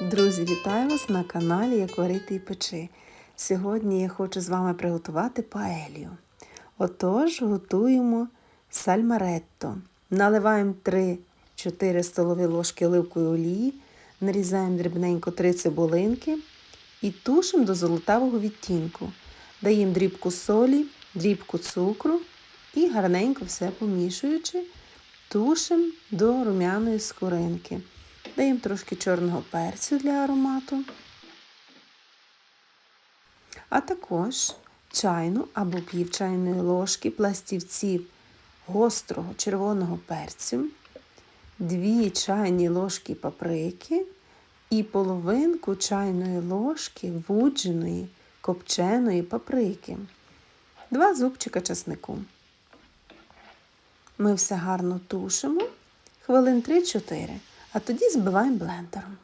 Друзі, вітаю вас на каналі Як варити і печи. Сьогодні я хочу з вами приготувати паелію. Отож, готуємо сальмаретто. Наливаємо 3-4 столові ложки оливкової олії, нарізаємо дрібненько 3 цибулинки і тушимо до золотавого відтінку. Даємо дрібку солі, дрібку цукру і гарненько все помішуючи, тушимо до рум'яної скоринки. Даємо трошки чорного перцю для аромату. А також чайну або пів чайної ложки пластівців гострого червоного перцю, 2 чайні ложки паприки і половинку чайної ложки вудженої копченої паприки, 2 зубчика часнику. Ми все гарно тушимо хвилин 3-4 а тоді збиваємо блендером.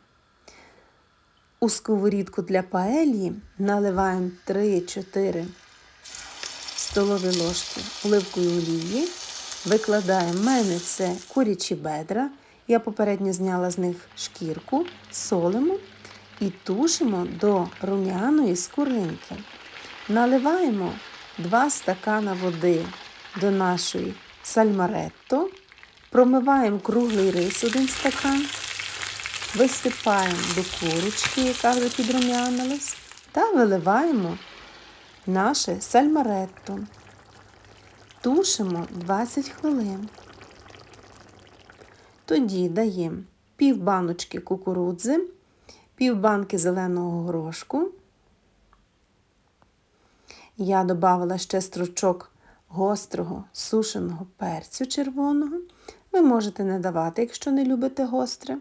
У сковорідку для паелії наливаємо 3-4 столові ложки оливкової олії, викладаємо в мене це курячі бедра. Я попередньо зняла з них шкірку, солимо і тушимо до рум'яної скоринки. Наливаємо 2 стакана води до нашої сальмаретто. Промиваємо круглий рис один стакан, висипаємо до курочки, яка вже підрум'янилась, та виливаємо наше сальмаретто. Тушимо 20 хвилин. Тоді даємо пів баночки кукурудзи, пів банки зеленого горошку. Я додавала ще стручок гострого сушеного перцю червоного. Ви можете не давати, якщо не любите гостре.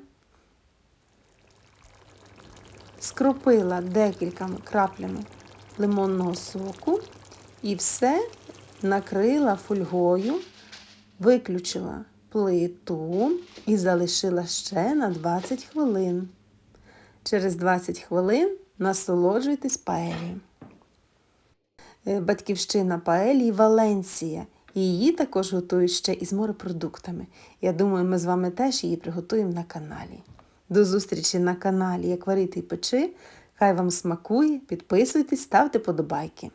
Скропила декількома краплями лимонного соку і все накрила фольгою, виключила плиту і залишила ще на 20 хвилин. Через 20 хвилин насолоджуйтесь паелією. Е, Батьківщина паелії Валенсія. Її також готують ще із морепродуктами. Я думаю, ми з вами теж її приготуємо на каналі. До зустрічі на каналі Як варити і печи. Хай вам смакує, підписуйтесь, ставте подобайки.